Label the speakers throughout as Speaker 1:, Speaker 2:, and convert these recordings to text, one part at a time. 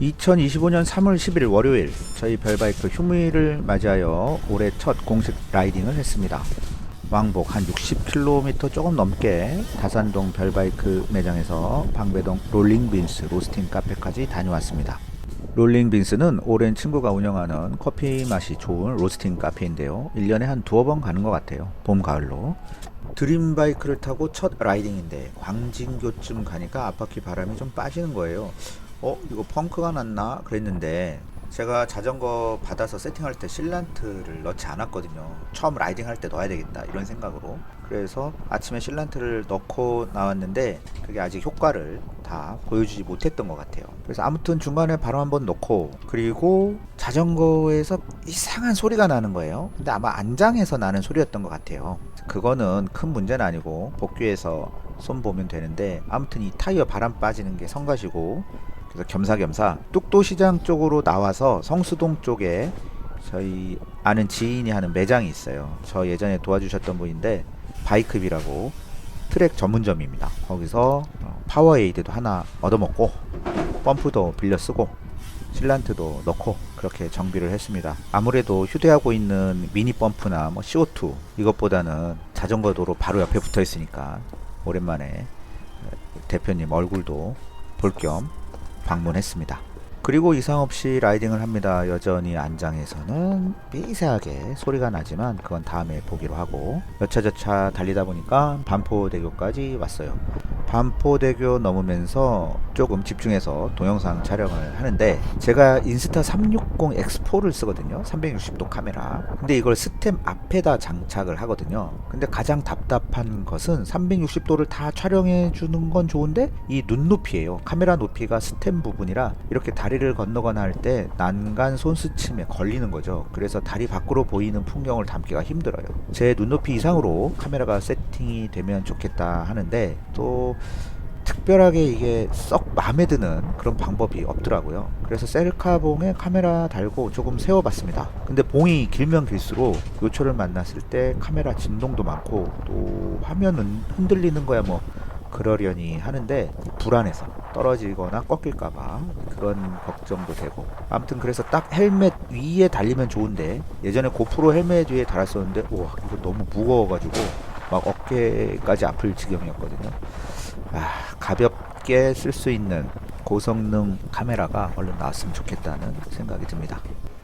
Speaker 1: 2025년 3월 10일 월요일 저희 별바이크 휴무일을 맞이하여 올해 첫 공식 라이딩을 했습니다. 왕복 한 60km 조금 넘게 다산동 별바이크 매장에서 방배동 롤링빈스 로스팅 카페까지 다녀왔습니다. 롤링빈스는 오랜 친구가 운영하는 커피 맛이 좋은 로스팅 카페인데요. 1년에 한 두어 번 가는 것 같아요. 봄, 가을로. 드림바이크를 타고 첫 라이딩인데 광진교쯤 가니까 앞바퀴 바람이 좀 빠지는 거예요. 어 이거 펑크가 났나 그랬는데 제가 자전거 받아서 세팅할 때 실란트를 넣지 않았거든요. 처음 라이딩 할 때 넣어야 되겠다 이런 생각으로. 그래서 아침에 실란트를 넣고 나왔는데 그게 아직 효과를 다 보여주지 못했던 것 같아요. 그래서 아무튼 중간에 바로 한번 넣고 그리고 자전거에서 이상한 소리가 나는 거예요. 근데 아마 안장에서 나는 소리였던 것 같아요. 그거는 큰 문제는 아니고 복귀해서 손 보면 되는데 아무튼 이 타이어 바람 빠지는 게 성가시고 그래서 겸사겸사 뚝도시장 쪽으로 나와서 성수동 쪽에 저희 아는 지인이 하는 매장이 있어요. 저 예전에 도와주셨던 분인데 바이크비라고 트랙 전문점입니다. 거기서 어, 파워에이드도 하나 얻어먹고 펌프도 빌려 쓰고 실란트도 넣고 그렇게 정비를 했습니다. 아무래도 휴대하고 있는 미니 펌프나 뭐 CO2 이것보다는 자전거 도로 바로 옆에 붙어 있으니까 오랜만에 대표님 얼굴도 볼 겸 방문했습니다. 그리고 이상 없이 라이딩을 합니다. 여전히 안장에서는 삐세하게 소리가 나지만 그건 다음에 보기로 하고 여차저차 달리다 보니까 반포대교까지 왔어요. 반포대교 넘으면서 조금 집중해서 동영상 촬영을 하는데 제가 인스타 360 X4를 쓰거든요. 360도 카메라. 근데 이걸 스템 앞에다 장착을 하거든요. 근데 가장 답답한 것은 360도를 다 촬영해 주는 건 좋은데 이 눈높이에요. 카메라 높이가 스템 부분이라 이렇게 다리를 건너거나 할 때 난간 손수침에 걸리는 거죠. 그래서 다리 밖으로 보이는 풍경을 담기가 힘들어요. 제 눈높이 이상으로 카메라가 세팅이 되면 좋겠다 하는데 또 특별하게 이게 썩 마음에 드는 그런 방법이 없더라고요. 그래서 셀카봉에 카메라 달고 조금 세워봤습니다. 근데 봉이 길면 길수록 요철을 만났을 때 카메라 진동도 많고 또 화면은 흔들리는 거야 뭐 그러려니 하는데 불안해서 떨어지거나 꺾일까봐 그런 걱정도 되고 아무튼 그래서 딱 헬멧 위에 달리면 좋은데 예전에 고프로 헬멧 위에 달았었는데 우와 이거 너무 무거워가지고 막 어깨까지 아플 지경이었거든요. 아, 가볍게 쓸 수 있는 고성능 카메라가 얼른 나왔으면 좋겠다는 생각이 듭니다.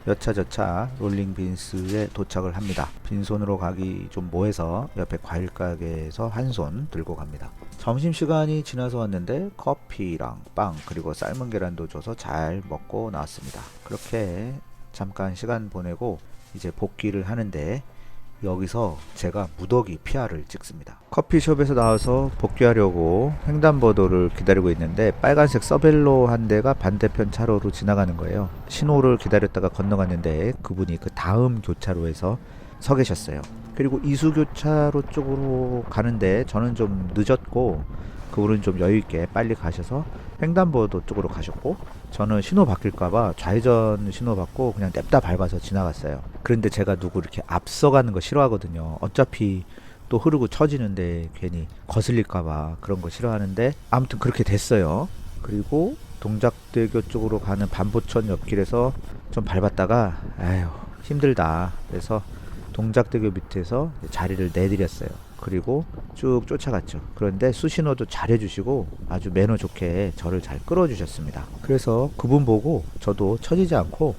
Speaker 1: 여차저차 롤링 빈스에 도착을 합니다. 빈손으로 가기 좀 뭐해서 옆에 과일 가게에서 한 손 들고 갑니다. 점심시간이 지나서 왔는데 커피랑 빵 그리고 삶은 계란도 줘서 잘 먹고 나왔습니다. 그렇게 잠깐 시간 보내고 이제 복귀를 하는데 여기서 제가 무더기 피아를 찍습니다. 커피숍에서 나와서 복귀하려고 횡단보도를 기다리고 있는데 빨간색 서벨로 한 대가 반대편 차로로 지나가는 거예요. 신호를 기다렸다가 건너갔는데 그분이 그 다음 교차로에서 서 계셨어요. 그리고 이수교차로 쪽으로 가는데 저는 좀 늦었고 그분은 좀 여유 있게 빨리 가셔서 횡단보도 쪽으로 가셨고 저는 신호 바뀔까봐 좌회전 신호 받고 그냥 냅다 밟아서 지나갔어요. 그런데 제가 누구 이렇게 앞서가는 거 싫어하거든요. 어차피 또 흐르고 처지는데 괜히 거슬릴까봐 그런 거 싫어하는데 아무튼 그렇게 됐어요. 그리고 동작대교 쪽으로 가는 반포천 옆길에서 좀 밟았다가 아휴 힘들다. 그래서 동작대교 밑에서 자리를 내드렸어요. 그리고 쭉 쫓아갔죠. 그런데 수신호도 잘 해주시고 아주 매너 좋게 저를 잘 끌어주셨습니다. 그래서 그분 보고 저도 처지지 않고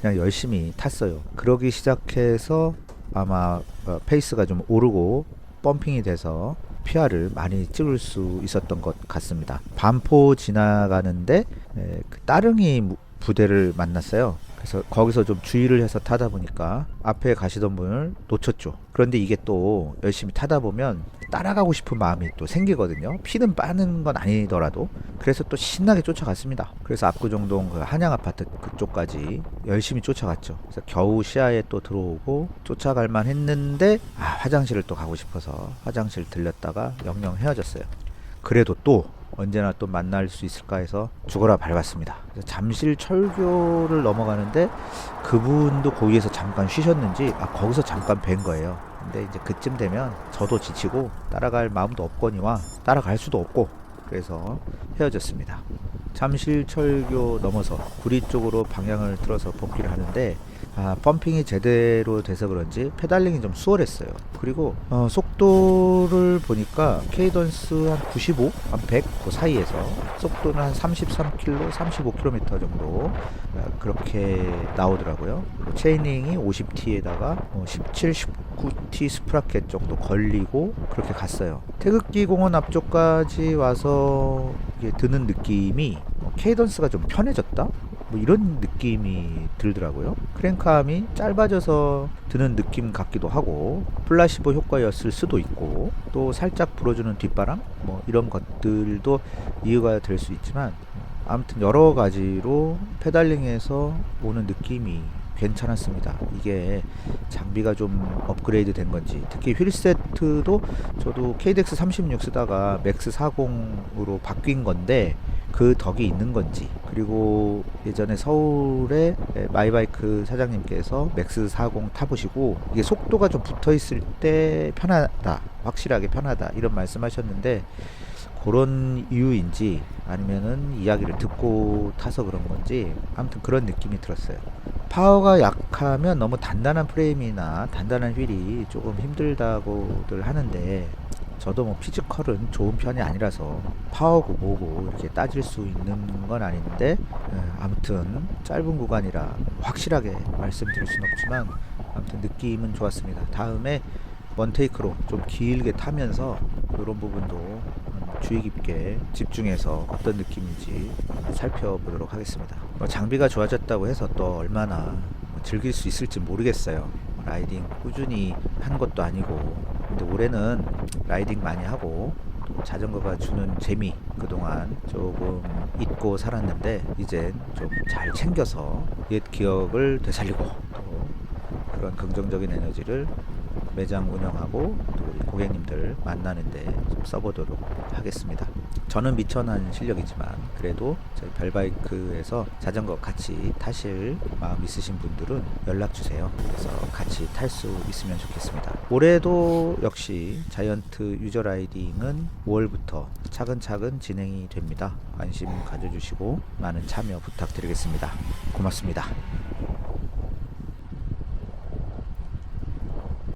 Speaker 1: 그냥 열심히 탔어요. 그러기 시작해서 아마 어, 페이스가 좀 오르고 펌핑이 돼서 피아를 많이 찍을 수 있었던 것 같습니다. 반포 지나가는데 에, 그 따릉이 무- 부대를 만났어요. 그래서 거기서 좀 주의를 해서 타다 보니까 앞에 가시던 분을 놓쳤죠. 그런데 이게 또 열심히 타다 보면 따라가고 싶은 마음이 또 생기거든요. 피는 빠는 건 아니더라도 그래서 또 신나게 쫓아갔습니다. 그래서 압구정동 그 한양 아파트 그쪽까지 열심히 쫓아갔죠. 그래서 겨우 시야에 또 들어오고 쫓아갈만 했는데 아, 화장실을 또 가고 싶어서 화장실 들렸다가 영영 헤어졌어요. 그래도 또 언제나 또 만날 수 있을까 해서 죽어라 밟았습니다. 잠실 철교를 넘어가는데 그분도 거기에서 잠깐 쉬셨는지 아 거기서 잠깐 뵌 거예요. 근데 이제 그쯤 되면 저도 지치고 따라갈 마음도 없거니와 따라갈 수도 없고 그래서 헤어졌습니다. 잠실철교 넘어서 구리 쪽으로 방향을 틀어서 복귀를 하는데 아, 펌핑이 제대로 돼서 그런지 페달링이 좀 수월했어요. 그리고 어, 속도를 보니까 케이던스 한 95, 한 100 그 사이에서 속도는 한 33km, 35km 정도 어, 그렇게 나오더라고요. 체이닝이 50T에다가 17, 19T 스프라켓 정도 걸리고 그렇게 갔어요. 태극기 공원 앞쪽까지 와서 드는 느낌이 어, 케이던스가 좀 편해졌다? 뭐 이런 느낌이 들더라고요. 크랭크암이 짧아져서 드는 느낌 같기도 하고 플라시보 효과였을 수도 있고 또 살짝 불어주는 뒷바람 뭐 이런 것들도 이유가 될 수 있지만 아무튼 여러 가지로 페달링에서 오는 느낌이 괜찮았습니다. 이게 장비가 좀 업그레이드 된 건지 특히 휠 세트도 저도 KDX 36 쓰다가 맥스 40으로 바뀐 건데 그 덕이 있는 건지 그리고 예전에 서울에 마이바이크 사장님께서 맥스 40 타보시고 이게 속도가 좀 붙어 있을 때 편하다 확실하게 편하다 이런 말씀하셨는데 그런 이유인지 아니면은 이야기를 듣고 타서 그런 건지 아무튼 그런 느낌이 들었어요. 파워가 약하면 너무 단단한 프레임이나 단단한 휠이 조금 힘들다고들 하는데 저도 뭐 피지컬은 좋은 편이 아니라서 파워고 뭐고 이렇게 따질 수 있는 건 아닌데 에, 아무튼 짧은 구간이라 확실하게 말씀드릴 순 없지만 아무튼 느낌은 좋았습니다. 다음에 원테이크로 좀 길게 타면서 이런 부분도 음, 주의 깊게 집중해서 어떤 느낌인지 살펴보도록 하겠습니다. 뭐 장비가 좋아졌다고 해서 또 얼마나 뭐 즐길 수 있을지 모르겠어요. 라이딩 꾸준히 한 것도 아니고 근데 올해는 라이딩 많이 하고 또 자전거가 주는 재미 그동안 조금 잊고 살았는데 이젠 좀 잘 챙겨서 옛 기억을 되살리고 또 그런 긍정적인 에너지를 매장 운영하고 고객님들 만나는데 좀 써보도록 하겠습니다. 저는 미천한 실력이지만 그래도 저희 별바이크에서 자전거 같이 타실 마음 있으신 분들은 연락 주세요. 그래서 같이 탈 수 있으면 좋겠습니다. 올해도 역시 자이언트 유저 라이딩은 5월부터 차근차근 진행이 됩니다. 관심 가져주시고 많은 참여 부탁드리겠습니다. 고맙습니다.